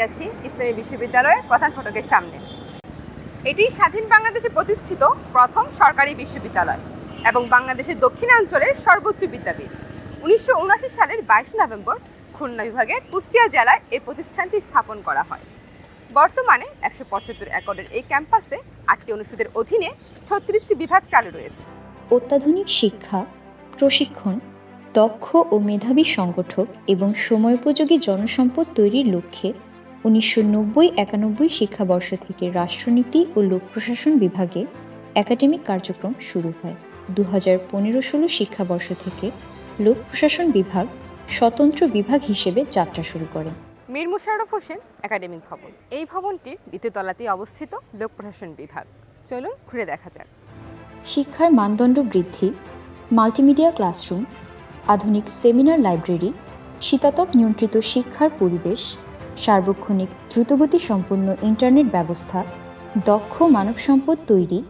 দাঁড়িয়ে আছি, ইসলামী বিশ্ববিদ্যালয়ের প্রধান ফটকের সামনে। এটি স্বাধীন বাংলাদেশে প্রতিষ্ঠিত প্রথম সরকারি বিশ্ববিদ্যালয় এবং বাংলাদেশের দক্ষিণাঞ্চলের সর্বোচ্চ বিদ্যাপীঠ। উনিশশো উনআশি সালের বাইশে নভেম্বর খুলনা বিভাগের কুষ্টিয়া জেলায় এই প্রতিষ্ঠানটি স্থাপন করা হয়। বর্তমানে একশো পঁচাত্তর একরের এই ক্যাম্পাসে আটটি অনুষদের অধীনে ছত্রিশটি বিভাগ চালু রয়েছে। অত্যাধুনিক শিক্ষা, প্রশিক্ষণ, দক্ষ ও মেধাবী সংগঠক এবং সময়োপযোগী জনসম্পদ তৈরির লক্ষ্যে উনিশশো নব্বই একানব্বই শিক্ষাবর্ষ থেকে রাষ্ট্রনীতি ও লোক প্রশাসন বিভাগে একাডেমিক কার্যক্রম শুরু হয়। দু হাজার পনেরো ষোলো শিক্ষাবর্ষ থেকে লোক প্রশাসন বিভাগ স্বতন্ত্র বিভাগ হিসেবে যাত্রা শুরু করে। মীর মুশাররফ হোসেন একাডেমিক ভবন। এই ভবনটির দ্বিতীয় তলাতেই অবস্থিত লোক প্রশাসন বিভাগ। চলুন ঘুরে দেখা যাক। শিক্ষার মানদণ্ড বৃদ্ধি মাল্টিমিডিয়া ক্লাসরুম আধুনিক সেমিনার লাইব্রেরি শীতাতপ নিয়ন্ত্রিত শিক্ষার পরিবেশ সার্বক্ষণিক দ্রুতগতি সম্পন্ন ইন্টারনেট ব্যবস্থা, দক্ষ মানব সম্পদ তৈরি,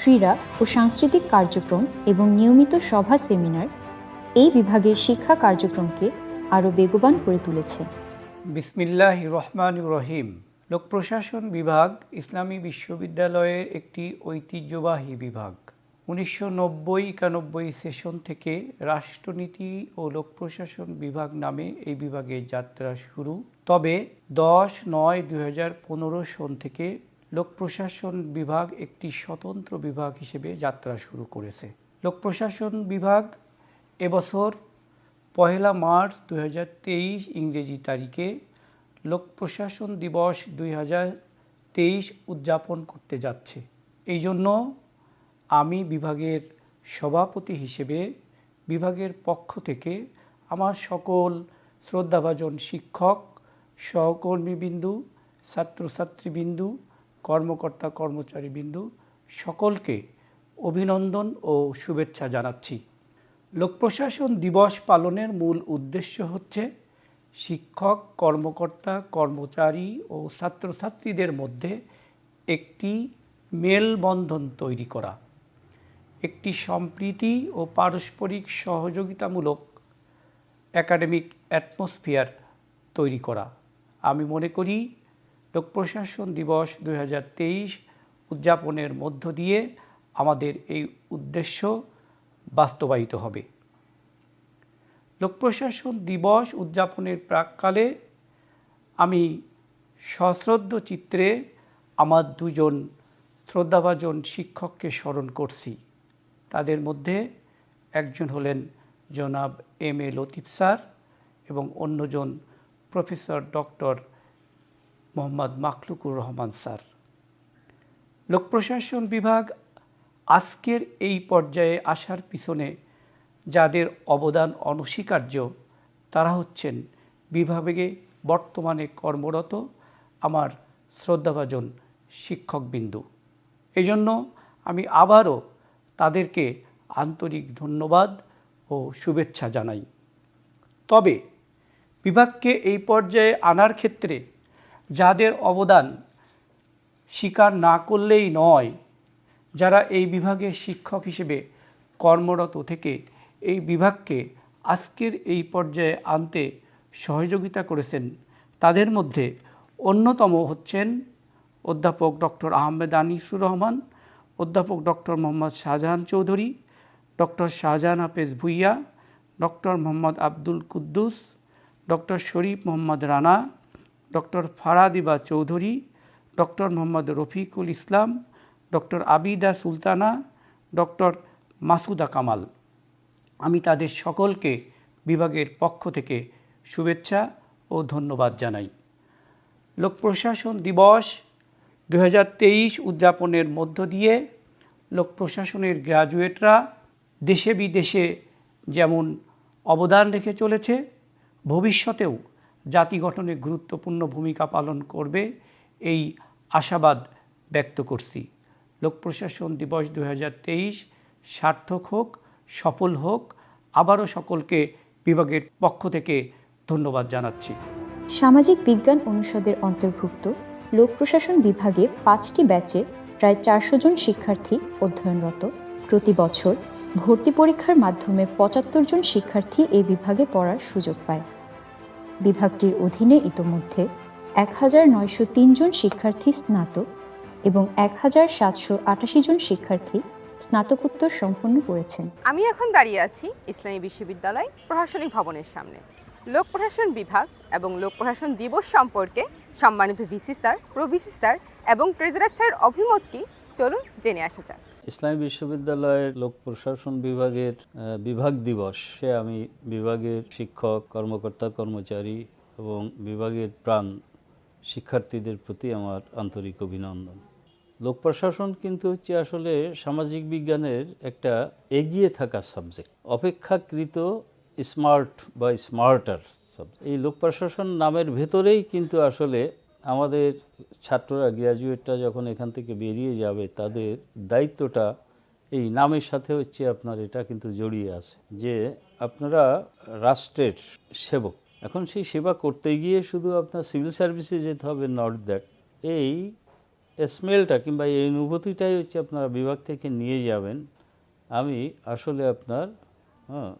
ক্রীড়া ও সাংস্কৃতিক কার্যক্রম এবং নিয়মিত সভা সেমিনার এই বিভাগের শিক্ষা কার্যক্রমকে আরও বেগবান করে তুলেছে। বিসমিল্লাহ রহমান রহিম। লোক প্রশাসন বিভাগ ইসলামী বিশ্ববিদ্যালয়ের একটি ঐতিহ্যবাহী বিভাগ। উনিশশো নব্বই একানব্বই সেশন থেকে রাষ্ট্রনীতি ও লোক প্রশাসন বিভাগ নামে এই বিভাগের যাত্রা শুরু। তবে দশ নয় দুই সন থেকে লোক প্রশাসন বিভাগ একটি স্বতন্ত্র বিভাগ হিসেবে যাত্রা শুরু করেছে। লোক প্রশাসন বিভাগ এবছর পহেলা মার্চ দু হাজার তেইশ ইংরেজি তারিখে লোক প্রশাসন দিবস দুই হাজার তেইশ উদযাপন করতে যাচ্ছে। এই জন্য আমি বিভাগের সভাপতি হিসেবে বিভাগের পক্ষ থেকে আমার সকল শ্রদ্ধাভাজন শিক্ষক, সহকর্মীবিন্দু, ছাত্রছাত্রীবিন্দু, কর্মকর্তা কর্মচারীবিন্দু সকলকে অভিনন্দন ও শুভেচ্ছা জানাচ্ছি। লোক প্রশাসন দিবস পালনের মূল উদ্দেশ্য হচ্ছে শিক্ষক, কর্মকর্তা, কর্মচারী ও ছাত্রছাত্রীদের মধ্যে একটি মেলবন্ধন তৈরি করা। একটি সম্প্রীতি ও পারস্পরিক সহযোগিতামূলক একাডেমিক অ্যাটমসফিয়ার তৈরি করা। আমি মনে করি লোক প্রশাসন দিবস দু হাজার তেইশ উদযাপনের মধ্য দিয়ে আমাদের এই উদ্দেশ্য বাস্তবায়িত হবে। লোক প্রশাসন দিবস উদযাপনের প্রাককালে আমি সশ্রদ্ধ চিত্রে আমার দুজন শ্রদ্ধাভাজন শিক্ষককে স্মরণ করছি। তাদের মধ্যে একজন হলেন জনাব এম এ লতিফ স্যার এবং অন্যজন professor doctor Mohammad Maklukur Rahman sir. লোক প্রশাসন বিভাগ আজকের এই পর্যায়ে আসার পিছনে যাদের অবদান অনস্বীকার্য, তারা হচ্ছেন বিভাগে বর্তমানে কর্মরত আমার শ্রদ্ধাভাজন শিক্ষকবিন্দু। এই জন্য আমি আবারও তাদেরকে আন্তরিক ধন্যবাদ ও শুভেচ্ছা জানাই। তবে বিভাগকে এই পর্যায়ে আনার ক্ষেত্রে যাদের অবদান স্বীকার না করলেই নয়, যারা এই বিভাগের শিক্ষক হিসেবে কর্মরত থেকে এই বিভাগকে আজকের এই পর্যায়ে আনতে সহযোগিতা করেছেন, তাদের মধ্যে অন্যতম হচ্ছেন অধ্যাপক ডক্টর আহমেদ আনিসুর রহমান অধ্যাপক doctor Mohammad Shahjahan Chowdhury, doctor Shahjahan Hafez Bhuiyan, doctor Mohammad Abdul Quddus, doctor Sharif Mohammad Rana, doctor Faradiba Chowdhury, doctor Mohammad Rafiqul Islam, doctor Abida Sultana, doctor Masuda Kamal. আমি তাদের সকলকে বিভাগের পক্ষ থেকে শুভেচ্ছা ও ধন্যবাদ জানাই। লোক প্রশাসন দিবস দু হাজার তেইশ উদযাপনের মধ্য দিয়ে লোক প্রশাসনের গ্র্যাজুয়েটরা দেশে বিদেশে যেমন অবদান রেখে চলেছে, ভবিষ্যতেও জাতি গঠনে গুরুত্বপূর্ণ ভূমিকা পালন করবে এই আশাবাদ ব্যক্ত করছি। লোক প্রশাসন দিবস দু হাজার তেইশ সার্থক হোক, সফল হোক, আবারও সকলকে বিভাগের পক্ষ থেকে ধন্যবাদ জানাচ্ছি। সামাজিক বিজ্ঞান অনুষদের অন্তর্ভুক্ত লোক প্রশাসন বিভাগে পাঁচটি ব্যাচে প্রায় চারশো জন শিক্ষার্থী অধ্যয়নরত। প্রতি বছর ভর্তি পরীক্ষার মাধ্যমে পঁচাত্তর জন শিক্ষার্থী এই বিভাগে পড়ার সুযোগ পায়। বিভাগটির অধীনে ইতোমধ্যে এক হাজার নয়শো জন শিক্ষার্থী স্নাতক এবং এক হাজার সাতশো আটাশি জন শিক্ষার্থী স্নাতকোত্তর সম্পন্ন করেছেন। আমি এখন দাঁড়িয়ে আছি ইসলামী বিশ্ববিদ্যালয় প্রশাসনিক ভবনের সামনে। লোক প্রশাসন বিভাগ এবং লোক প্রশাসন দিবস সম্পর্কে সম্মানিত VC sir, pro VC sir এবং ট্রেজারার স্যারের অভিমত কি? চলুন জেনে আসা যাক। ইসলামী বিশ্ববিদ্যালয়ের লোক প্রশাসন বিভাগের বিভাগ দিবসে। আমি বিভাগের শিক্ষক, কর্মকর্তা, কর্মচারী এবং বিভাগের প্রাণ শিক্ষার্থীদের প্রতি আমার আন্তরিক অভিনন্দন। লোক প্রশাসন কিন্তু হচ্ছে আসলে সামাজিক বিজ্ঞানের একটা এগিয়ে থাকা সাবজেক্ট অপেক্ষাকৃত স্মার্ট বা স্মার্টার এই লোক প্রশাসন নামের ভেতরেই কিন্তু আসলে আমাদের ছাত্ররা গ্র্যাজুয়েটরা যখন এখান থেকে বেরিয়ে যাবে, তাদের দায়িত্বটা এই নামের সাথে হচ্ছে আপনার এটা কিন্তু জড়িয়ে আছে যে আপনারা রাষ্ট্রের সেবক। এখন সেই সেবা করতে গিয়ে শুধু আপনার সিভিল সার্ভিসে যেতে হবে নট দ্যাট এই স্মেলটা কিংবা এই অনুভূতিটাই হচ্ছে আপনারা বিভাগ থেকে নিয়ে যাবেন। আমি আসলে আপনার হ্যাঁ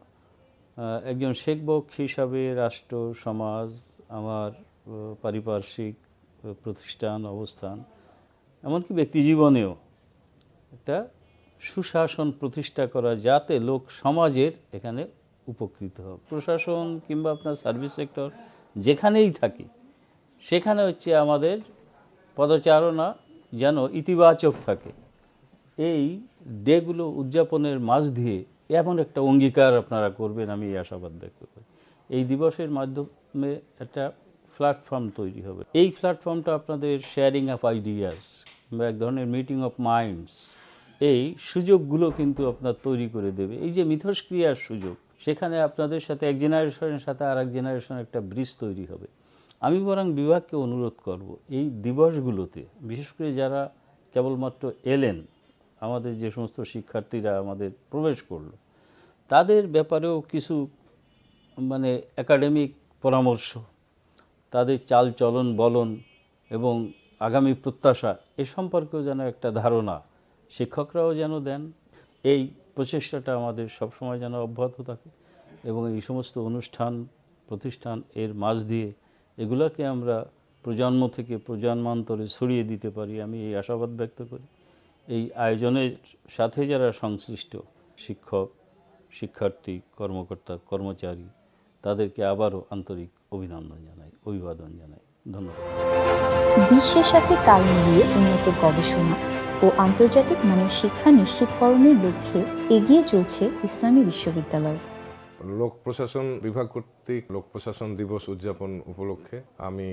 একজন শেখবক হিসাবে রাষ্ট্র, সমাজ, আমার পারিপার্শ্বিক প্রতিষ্ঠান, অবস্থান, এমনকি ব্যক্তি জীবনেও একটা সুশাসন প্রতিষ্ঠা করা যাতে লোক সমাজের এখানে উপকৃত হবে প্রশাসন কিংবা আপনার সার্ভিস সেক্টর যেখানেই থাকি, সেখানে হচ্ছে আমাদের পদচারণা যেন ইতিবাচক থাকে। এই ডেগুলো উদযাপনের মাঝ দিয়ে এমন একটা অঙ্গীকার আপনারা করবেন, আমি এই আশাবাদ ব্যক্ত করি। এই দিবসের মাধ্যমে একটা প্ল্যাটফর্ম তৈরি হবে। এই প্ল্যাটফর্মটা আপনাদের শেয়ারিং অফ আইডিয়াস বা এক ধরনের মিটিং অফ মাইন্ডস এই সুযোগগুলো কিন্তু আপনার তৈরি করে দেবে। এই যে মিথস্ক্রিয়ার সুযোগ, সেখানে আপনাদের সাথে এক জেনারেশনের সাথে আর এক জেনারেশনের একটা ব্রিজ তৈরি হবে। আমি বরং বিভাগকে অনুরোধ করব, এই দিবসগুলোতে, বিশেষ করে যারা কেবলমাত্র এলেন আমাদের যে সমস্ত শিক্ষার্থীরা আমাদের প্রবেশ করল, তাদের ব্যাপারেও কিছু মানে একাডেমিক পরামর্শ, তাদের চাল চলন বলন এবং আগামী প্রত্যাশা এ সম্পর্কেও যেন একটা ধারণা শিক্ষকরাও যেন দেন। এই প্রচেষ্টাটা আমাদের সবসময় যেন অব্যাহত থাকে এবং এই সমস্ত অনুষ্ঠান, প্রতিষ্ঠান এর মাঝ দিয়ে এগুলাকে আমরা প্রজন্ম থেকে প্রজন্মান্তরে ছড়িয়ে দিতে পারি, আমি এই আশাবাদ ব্যক্ত করি। এই আয়োজনের সাথে যারা সংশ্লিষ্ট শিক্ষক, শিক্ষার্থী, কর্মকর্তা, কর্মচারী, তাদেরকে আবারও আন্তরিক অভিনন্দন জানাই, অভিবাদন জানাই। ধন্যবাদ। বিশ্বের সাথে তাল মিলিয়ে উন্নত গবেষণা ও আন্তর্জাতিক মানের শিক্ষা নিশ্চিতকরণের লক্ষ্যে এগিয়ে চলছে ইসলামী বিশ্ববিদ্যালয়। লোক প্রশাসন, বিভাগ কর্তৃক লোক প্রশাসন দিবস উদযাপন উপলক্ষে আমি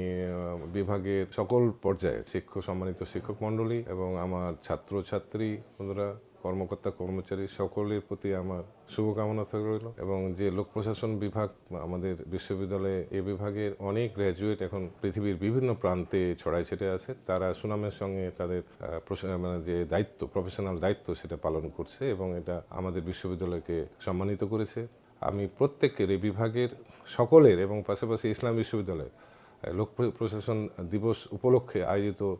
বিভাগের সকল পর্যায়ে শিক্ষক, সম্মানিত শিক্ষক মণ্ডলী এবং আমার ছাত্র ছাত্রী বন্ধুরা, কর্মকর্তা, কর্মচারী সকলের প্রতি আমার শুভকামনা রইল এবং যে লোক প্রশাসন বিভাগ, আমাদের বিশ্ববিদ্যালয়ে এ বিভাগের অনেক গ্র্যাজুয়েট এখন পৃথিবীর বিভিন্ন প্রান্তে ছড়াই ছিটে আছে, তারা সুনামের সঙ্গে তাদের মানে যে দায়িত্ব প্রফেশনাল দায়িত্ব সেটা পালন করছে এবং এটা আমাদের বিশ্ববিদ্যালয়কে সম্মানিত করেছে। আমি প্রত্যেকের এই বিভাগের সকলের এবং পাশাপাশি ইসলাম বিশ্ববিদ্যালয় লোক প্র- প্রশাসন দিবস উপলক্ষে আয়োজিত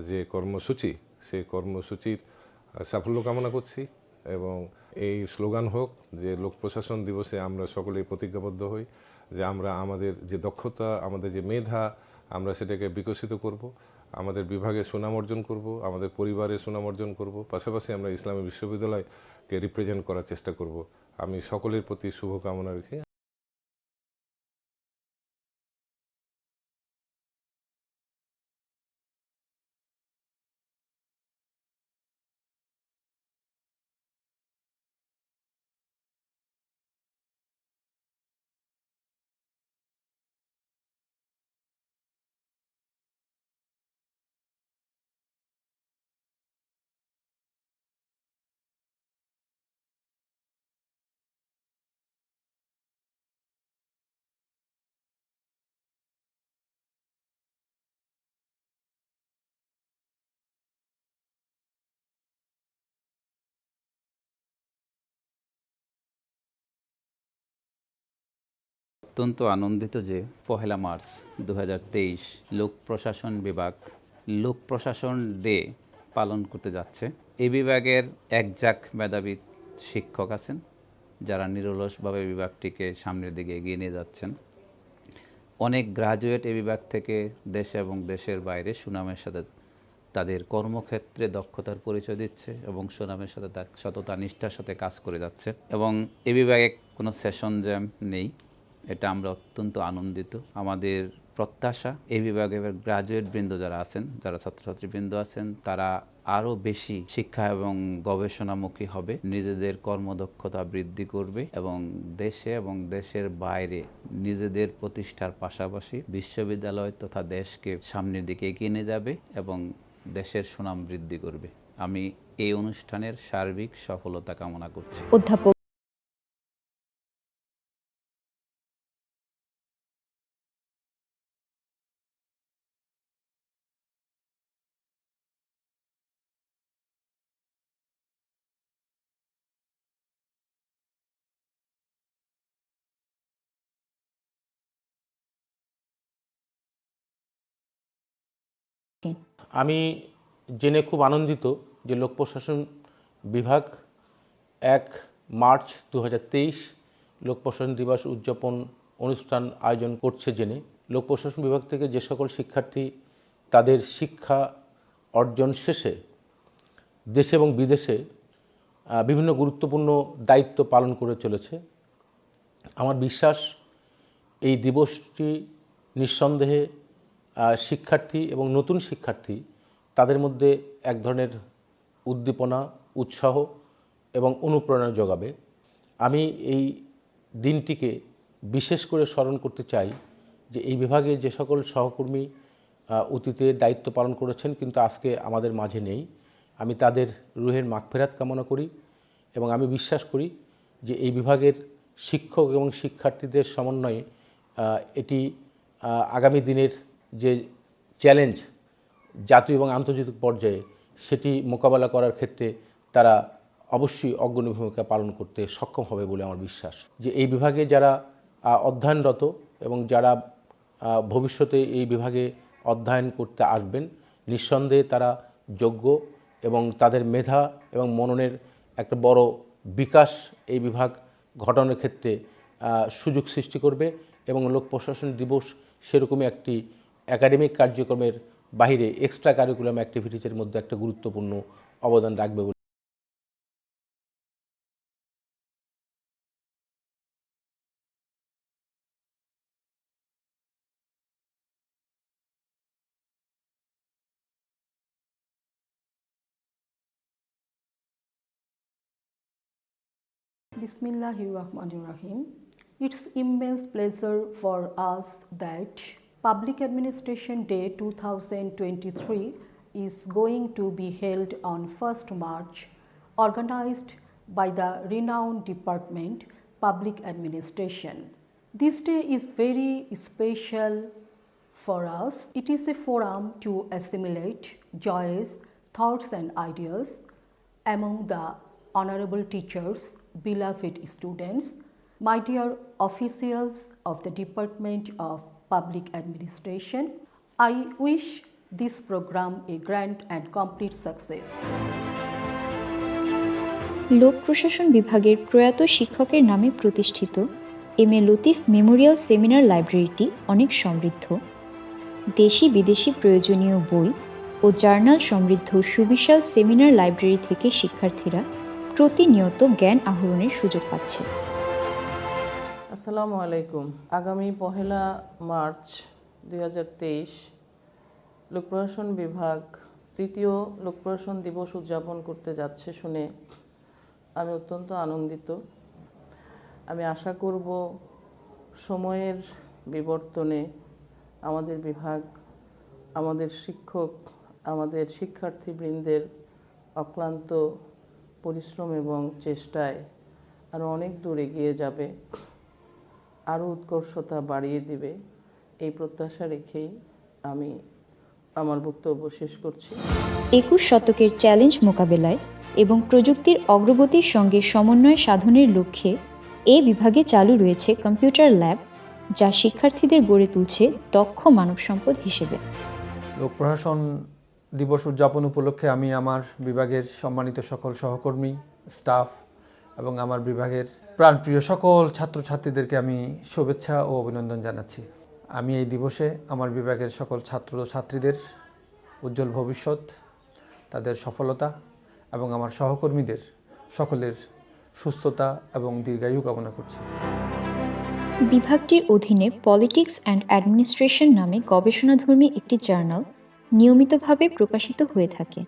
যে কর্মসূচি, সেই কর্মসূচির সাফল্য কামনা করছি এবং এই স্লোগান হোক যে লোক প্রশাসন দিবসে আমরা সকলেই প্রতিজ্ঞাবদ্ধ হই যে আমরা আমাদের যে দক্ষতা, আমাদের যে মেধা, আমরা সেটাকে বিকশিত করব, আমাদের বিভাগে সুনাম অর্জন করব, আমাদের পরিবারে সুনাম অর্জন করব, পাশাপাশি আমরা ইসলামী বিশ্ববিদ্যালয়কে রিপ্রেজেন্ট করার চেষ্টা করব। আমি সকলের প্রতি শুভকামনা রেখে অত্যন্ত আনন্দিত যে পহেলা মার্চ দু হাজার তেইশ লোক প্রশাসন বিভাগ, লোক প্রশাসন ডে পালন করতে যাচ্ছে। এই বিভাগের একজাক মেধাবী শিক্ষক আছেন, যারা নিরলসভাবে বিভাগটিকে সামনের দিকে এগিয়ে নিয়ে যাচ্ছেন। অনেক গ্রাজুয়েট এই বিভাগ থেকে দেশে এবং দেশের বাইরে সুনামের সাথে তাদের কর্মক্ষেত্রে দক্ষতার পরিচয় দিচ্ছে এবং সুনামের সাথে তার সততা, নিষ্ঠার সাথে কাজ করে যাচ্ছে। এবং এ বিভাগে কোনো সেশন জ্যাম নেই। এটা আমরা অত্যন্ত আনন্দিত। আমাদের প্রত্যাশা, এই বিভাগের গ্রাজুয়েট বৃন্দ যারা আছেন, যারা ছাত্রছাত্রী বৃন্দ আছেন, তারা আরও বেশি শিক্ষা এবং গবেষণামুখী হবে। নিজেদের কর্মদক্ষতা বৃদ্ধি করবে এবং দেশে এবং দেশের বাইরে নিজেদের প্রতিষ্ঠার পাশাপাশি বিশ্ববিদ্যালয় তথা দেশকে সামনের দিকে এগিয়ে নিয়ে যাবে এবং দেশের সুনাম বৃদ্ধি করবে। আমি এই অনুষ্ঠানের সার্বিক সফলতা কামনা করছি। অধ্যাপক আমি জেনে খুব আনন্দিত যে লোক প্রশাসন বিভাগ এক মার্চ দু হাজার তেইশ লোক প্রশাসন দিবস উদযাপন অনুষ্ঠান আয়োজন করছে জেনে। লোক প্রশাসন বিভাগ থেকে যে সকল শিক্ষার্থী তাদের শিক্ষা অর্জন শেষে দেশে এবং বিদেশে বিভিন্ন গুরুত্বপূর্ণ দায়িত্ব পালন করে চলেছে। আমার বিশ্বাস এই দিবসটি নিঃসন্দেহে শিক্ষার্থী এবং নতুন শিক্ষার্থী তাদের মধ্যে এক ধরনের উদ্দীপনা, উৎসাহ এবং অনুপ্রেরণা যোগাবে আমি এই দিনটিকে বিশেষ করে স্মরণ করতে চাই যে এই বিভাগে যে সকল সহকর্মী অতীতে দায়িত্ব পালন করেছেন কিন্তু আজকে আমাদের মাঝে নেই। আমি তাদের রুহের মাগফেরাত কামনা করি এবং আমি বিশ্বাস করি যে এই বিভাগের শিক্ষক এবং শিক্ষার্থীদের সমন্বয়ে এটি আগামী দিনের যে চ্যালেঞ্জ জাতীয় এবং আন্তর্জাতিক পর্যায়ে সেটি মোকাবেলা করার ক্ষেত্রে তারা অবশ্যই অগ্রণী ভূমিকা পালন করতে সক্ষম হবে বলে আমার বিশ্বাস। যে এই বিভাগে যারা অধ্যয়নরত এবং যারা ভবিষ্যতে এই বিভাগে অধ্যয়ন করতে আসবেন, নিঃসন্দেহে তারা যোগ্য এবং তাদের মেধা এবং মননের একটা বড় বিকাশ এই বিভাগ ঘটানোর ক্ষেত্রে সুযোগ সৃষ্টি করবে এবং লোক প্রশাসন দিবস সেরকমই একটি একাডেমিক কার্যক্রমের বাইরে এক্সট্রা কারিকুলাম অ্যাক্টিভিটিসের মধ্যে একটা গুরুত্বপূর্ণ অবদান রাখবে বলে Bismillahirrahmanirrahim. It's immense pleasure for us that Public Administration Day 2023 is going to be held on 1st March, organized by the renowned department Public Administration. This day is very special for us. It is a forum to assimilate joyous thoughts and ideas among the honorable teachers, beloved students, my dear officials of the Department of Public Administration, I wish this program a grand and complete success. লোক প্রশাসন বিভাগের প্রয়াত শিক্ষকের নামে প্রতিষ্ঠিত M A Latif memorial seminar লাইব্রেরিটি অনেক সমৃদ্ধ। দেশি বিদেশি প্রয়োজনীয় বই ও জার্নাল সমৃদ্ধ সুবিশাল সেমিনার লাইব্রেরি থেকে শিক্ষার্থীরা প্রতিনিয়ত জ্ঞান আহরণের সুযোগ পাচ্ছে। আসসালামু আলাইকুম। আগামী পহেলা মার্চ দুই লোক প্রশাসন বিভাগ তৃতীয় লোক প্রশাসন দিবস উদযাপন করতে যাচ্ছে শুনে আমি অত্যন্ত আনন্দিত। আমি আশা করব সময়ের বিবর্তনে আমাদের বিভাগ, আমাদের শিক্ষক, আমাদের শিক্ষার্থীবৃন্দের অক্লান্ত পরিশ্রম এবং চেষ্টায় আরও অনেক দূর এগিয়ে যাবে। আরও উৎকর্ষতা বাড়িয়ে দিবে এই প্রত্যাশা রেখেই আমি আমার বক্তব্য শেষ করছি। একুশ শতকের চ্যালেঞ্জ মোকাবেলায় এবং প্রযুক্তির অগ্রগতির সঙ্গে সমন্বয় সাধনের লক্ষ্যে এ বিভাগে চালু রয়েছে কম্পিউটার ল্যাব যা শিক্ষার্থীদের গড়ে তুলছে দক্ষ মানব সম্পদ হিসেবে। লোক প্রশাসন দিবস উদযাপন উপলক্ষে আমি আমার বিভাগের সম্মানিত সকল সহকর্মী স্টাফ এবং আমার বিভাগের প্রাণপ্রিয় সকল ছাত্রছাত্রীদেরকে আমি শুভেচ্ছা ও অভিনন্দন জানাচ্ছি। আমি এই দিবসে আমার বিভাগের সকল ছাত্র ছাত্রীদের উজ্জ্বল ভবিষ্যৎ, তাদের সফলতা এবং আমার সহকর্মীদের সকলের সুস্থতা এবং দীর্ঘায়ু কামনা করছি। বিভাগটির অধীনে পলিটিক্স অ্যান্ড অ্যাডমিনিস্ট্রেশন নামে গবেষণাধর্মী একটি জার্নাল নিয়মিতভাবে প্রকাশিত হয়ে থাকে।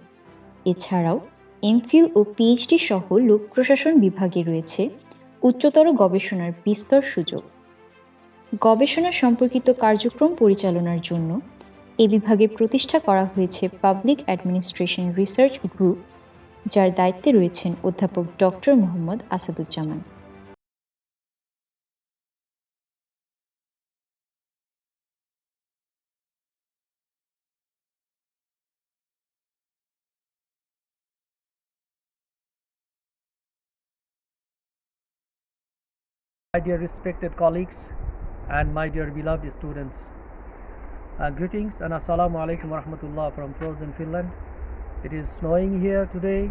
এছাড়াও এমফিল ও পিএইচডি সহ লোক প্রশাসন বিভাগে রয়েছে উচ্চতর গবেষণার বিস্তর সুযোগ। গবেষণা সম্পর্কিত কার্যক্রম পরিচালনার জন্য এ বিভাগে প্রতিষ্ঠা করা হয়েছে পাবলিক অ্যাডমিনিস্ট্রেশন রিসার্চ গ্রুপ যার দায়িত্বে রয়েছেন অধ্যাপক doctor Mohammad Asaduzzaman. My dear respected colleagues and my dear beloved students, uh, greetings and assalamu alaikum warahmatullah from frozen Finland. It is snowing here today.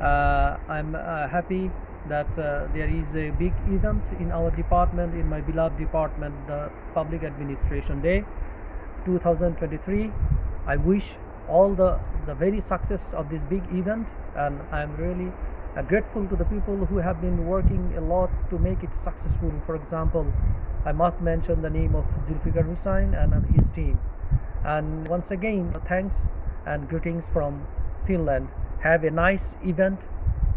Uh, I'm uh, happy that uh, there is a big event in our department, in my beloved department, the Public Administration Day 2023. I wish all the, the very success of this big event and I'm really uh, grateful to the people who have been working a lot to make it successful. For example, I must mention the name of Zulfikar Hussain and his team. And once again, thanks and greetings from Finland. Have a nice event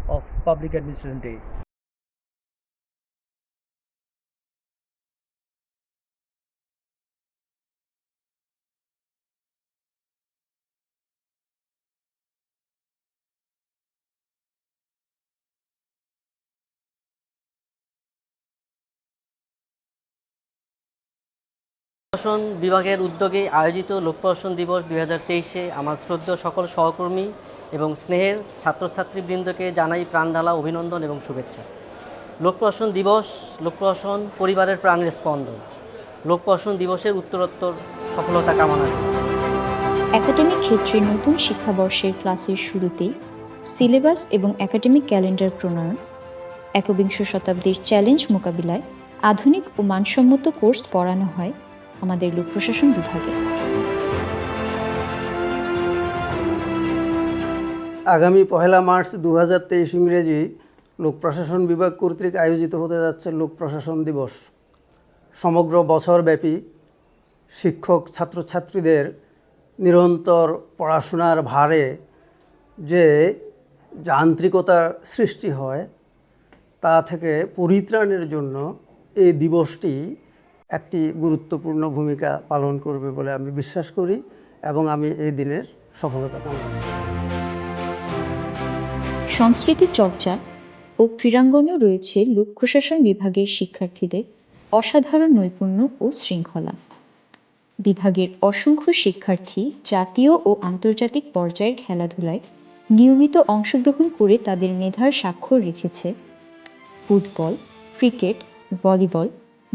of Public Administration Day. প্রশাসন বিভাগের উদ্যোগে আয়োজিত লোক প্রশাসন দিবস দুই হাজার তেইশে আমার শ্রদ্ধেয় সকল সহকর্মী এবং স্নেহের ছাত্রছাত্রীবৃন্দকে জানাই প্রাণঢালা অভিনন্দন এবং শুভেচ্ছা। লোক প্রশাসন দিবস লোক প্রশাসন পরিবারের প্রাণের স্পন্দন। লোক প্রশাসন দিবসের উত্তরোত্তর সফলতা কামনা একাডেমিক ক্ষেত্রে নতুন শিক্ষাবর্ষের ক্লাসের শুরুতেই সিলেবাস এবং একাডেমিক ক্যালেন্ডার প্রণয়ন, একবিংশ শতাব্দীর চ্যালেঞ্জ মোকাবিলায় আধুনিক ও মানসম্মত কোর্স পড়ানো হয়। আমাদের লোক প্রশাসন বিভাগে। আগামী পহেলা মার্চ দু হাজার তেইশ ইংরেজি লোক প্রশাসন বিভাগ কর্তৃক আয়োজিত হতে যাচ্ছে লোক প্রশাসন দিবস। সমগ্র বছরব্যাপী শিক্ষক, ছাত্রছাত্রীদের নিরন্তর পড়াশোনার ভারে যে যান্ত্রিকতার সৃষ্টি হয়, তা থেকে পরিত্রাণের জন্য এই দিবসটি একটি গুরুত্বপূর্ণ ভূমিকা পালন করবে বলে আমি বিশ্বাস করি এবং আমি এই দিনের সফলতা কামনা সংস্কৃতি চর্চা ও ক্রীড়াঙ্গনেও রয়েছে লোক বিভাগের শিক্ষার্থীদের অসাধারণ নৈপুণ্য ও শৃঙ্খলা। বিভাগের অসংখ্য শিক্ষার্থী জাতীয় ও আন্তর্জাতিক পর্যায়ের খেলাধুলায় নিয়মিত অংশগ্রহণ করে তাদের মেধার স্বাক্ষর রেখেছে ফুটবল, ক্রিকেট, ভলিবল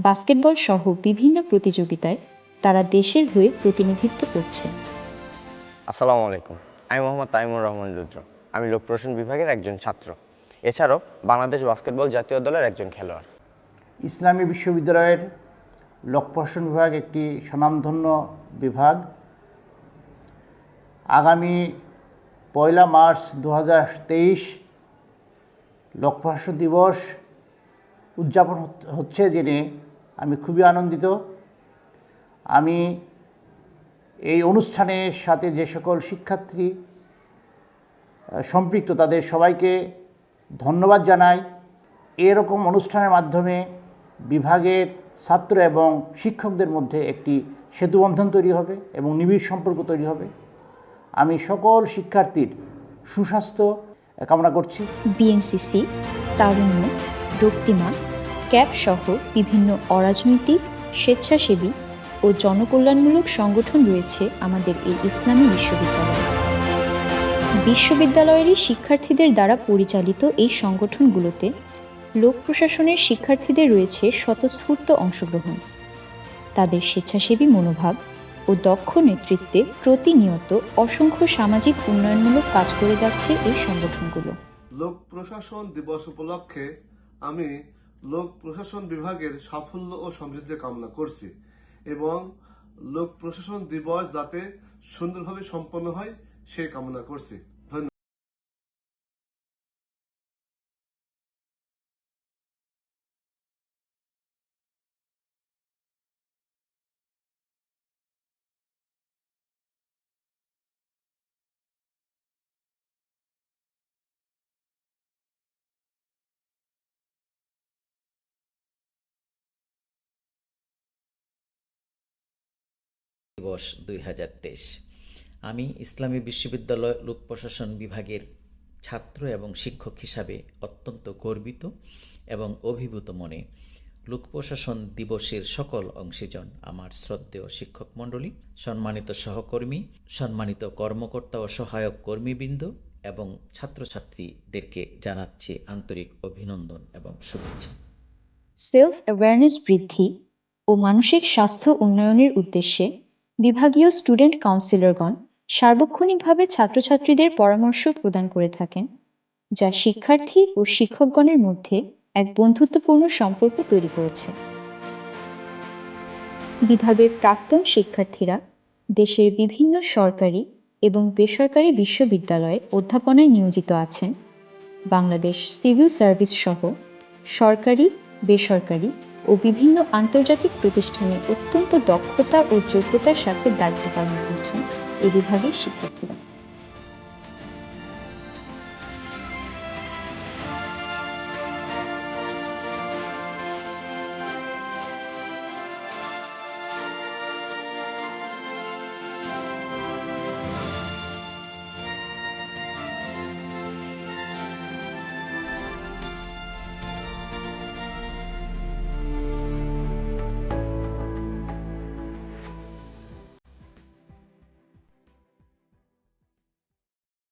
বাস্কেটবল সহ বিভিন্ন প্রতিযোগিতায় তারা দেশের হয়ে প্রতিনিধিত্ব করছে। আসসালামু আলাইকুম। আমি মোহাম্মদ তাইমুর রহমান রুদ্র। আমি লোক প্রশাসন বিভাগের একজন ছাত্র। এছাড়াও বাংলাদেশ বাস্কেটবল জাতীয় দলের একজন খেলোয়াড়। ইসলামী বিশ্ববিদ্যালয়ের লোক প্রশাসন বিভাগ একটি স্বনামধন্য বিভাগ। আগামী পয়লা মার্চ দু হাজার তেইশ লোক প্রশাসন দিবস উদযাপন হচ্ছে জেনে আমি খুবই আনন্দিত। আমি এই অনুষ্ঠানের সাথে যে সকল শিক্ষার্থী সম্পৃক্ত, তাদের সবাইকে ধন্যবাদ জানাই। এরকম অনুষ্ঠানের মাধ্যমে বিভাগের ছাত্র এবং শিক্ষকদের মধ্যে একটি সেতুবন্ধন তৈরি হবে এবং নিবিড় সম্পর্ক তৈরি হবে। আমি সকল শিক্ষার্থীর সুস্বাস্থ্য কামনা করছি। বিএনসিসি, তারুণ্য রক্তিমা ক্যাপ সহ বিভিন্ন অরাজনৈতিক, স্বেচ্ছাসেবী ও জনকল্যাণমূলক সংগঠন রয়েছে আমাদের এই ইসলামী বিশ্ববিদ্যালয়ে। বিশ্ববিদ্যালয়েরই শিক্ষার্থীদের দ্বারা পরিচালিত এই সংগঠনগুলোতে লোক প্রশাসনের শিক্ষার্থীদের রয়েছে স্বতঃস্ফূর্ত অংশগ্রহণ। তাদের স্বেচ্ছাসেবী মনোভাব ও দক্ষ নেতৃত্বে প্রতিনিয়ত অসংখ্য সামাজিক উন্নয়নমূলক কাজ করে যাচ্ছে এই সংগঠনগুলো। লোক প্রশাসন দিবস উপলক্ষে আমি লোক প্রশাসন বিভাগের সাফল্য ও সমৃদ্ধি কামনা করছি এবং লোক প্রশাসন দিবস যাতে সুন্দরভাবে সম্পন্ন হয়, সে কামনা করছি। দিবস দুই হাজার তেইশ। আমি ইসলামী বিশ্ববিদ্যালয় লোক প্রশাসন বিভাগের ছাত্র এবং শিক্ষক হিসাবে অত্যন্ত গর্বিত এবং অভিভূত মনে লোক প্রশাসন দিবসের সকল অংশীজন আমার শ্রদ্ধেয় শিক্ষক মণ্ডলী, সম্মানিত সহকর্মী, সম্মানিত কর্মকর্তা ও সহায়ক কর্মীবৃন্দ এবং ছাত্রছাত্রীদেরকে জানাচ্ছি আন্তরিক অভিনন্দন এবং শুভেচ্ছা। সেলফ অ্যাওয়ারনেস বৃদ্ধি ও মানসিক স্বাস্থ্য উন্নয়নের উদ্দেশ্যে বিভাগীয় স্টুডেন্ট কাউন্সিলরগণ সার্বক্ষণিকভাবে ছাত্রছাত্রীদের পরামর্শ প্রদান করে থাকেন, যা শিক্ষার্থী ও শিক্ষকগণের মধ্যে এক বন্ধুত্বপূর্ণ সম্পর্ক তৈরি করেছে। বিভাগের প্রাক্তন শিক্ষার্থীরা দেশের বিভিন্ন সরকারি এবং বেসরকারি বিশ্ববিদ্যালয়ে অধ্যাপনায় নিয়োজিত আছেন। বাংলাদেশ সিভিল সার্ভিস সহ সরকারি, বেসরকারি ও বিভিন্ন আন্তর্জাতিক প্রতিষ্ঠানে অত্যন্ত দক্ষতা ও যোগ্যতার সাথে দায়িত্ব পালন করছেন এ বিভাগের শিক্ষার্থীরা।